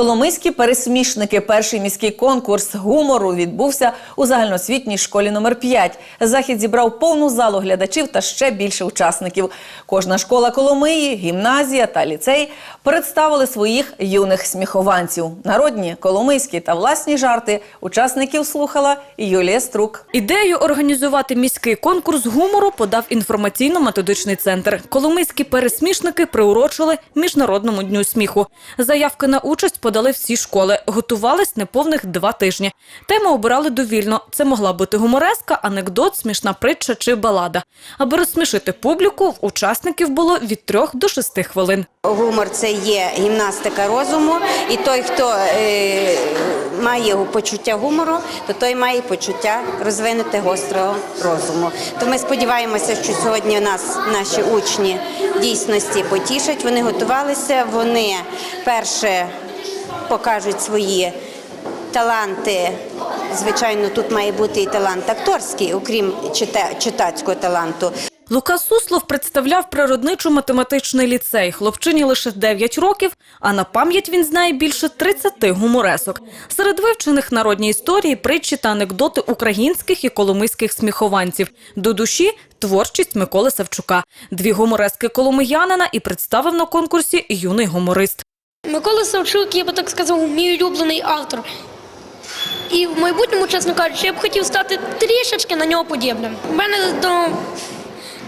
Коломийські пересмішники. Перший міський конкурс гумору відбувся у загальноосвітній школі номер 5 Захід зібрав повну залу глядачів та ще більше учасників. Кожна школа Коломиї, гімназія та ліцей представили своїх юних сміхованців. Народні, коломийські та власні жарти учасників слухала Юлія Струк. Ідею організувати міський конкурс гумору подав інформаційно-методичний центр. Коломийські пересмішники приурочили Міжнародному дню сміху. Заявки на участь подали всі школи. Готувались неповних два тижні. Тему обирали довільно. Це могла бути гумореска, анекдот, смішна притча чи балада. Аби розсмішити публіку, в учасників було від трьох до шести хвилин. Гумор це є гімнастика розуму, і той, хто е, має почуття гумору, то той має почуття розвинути гострого розуму. То ми сподіваємося, що сьогодні нас наші учні дійсності потішать. Вони готувалися. Вони перше покажуть свої таланти. Звичайно, тут має бути і талант акторський, окрім чита- читацького таланту. Лука Суслов представляв природничо-математичний ліцей. Хлопчині лише 9 років, а на пам'ять він знає більше 30 гуморесок. Серед вивчених народні історії, притчі та анекдоти українських і коломийських сміхованців. До душі творчість Миколи Савчука. Дві гуморески коломиянина і представив на конкурсі юний гуморист. Микола Савчук, я би так сказав, мій улюблений автор. І в майбутньому, чесно кажучи, я б хотів стати трішечки на нього подібним. У мене до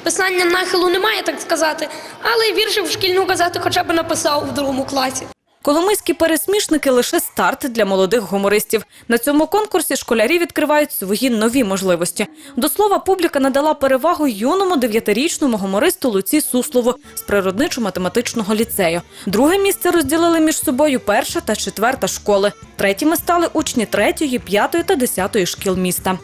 писання нахилу немає, так сказати, але вірші в шкільну казати, хоча б написав у другому класі. Коломийські пересмішники лише старт для молодих гумористів. На цьому конкурсі школярі відкривають свої нові можливості. До слова, публіка надала перевагу юному дев'ятирічному гумористу Луці Суслову з природничо-математичного ліцею. Друге місце розділили між собою перша та четверта школи. Третіми стали учні третьої, п'ятої та десятої шкіл міста.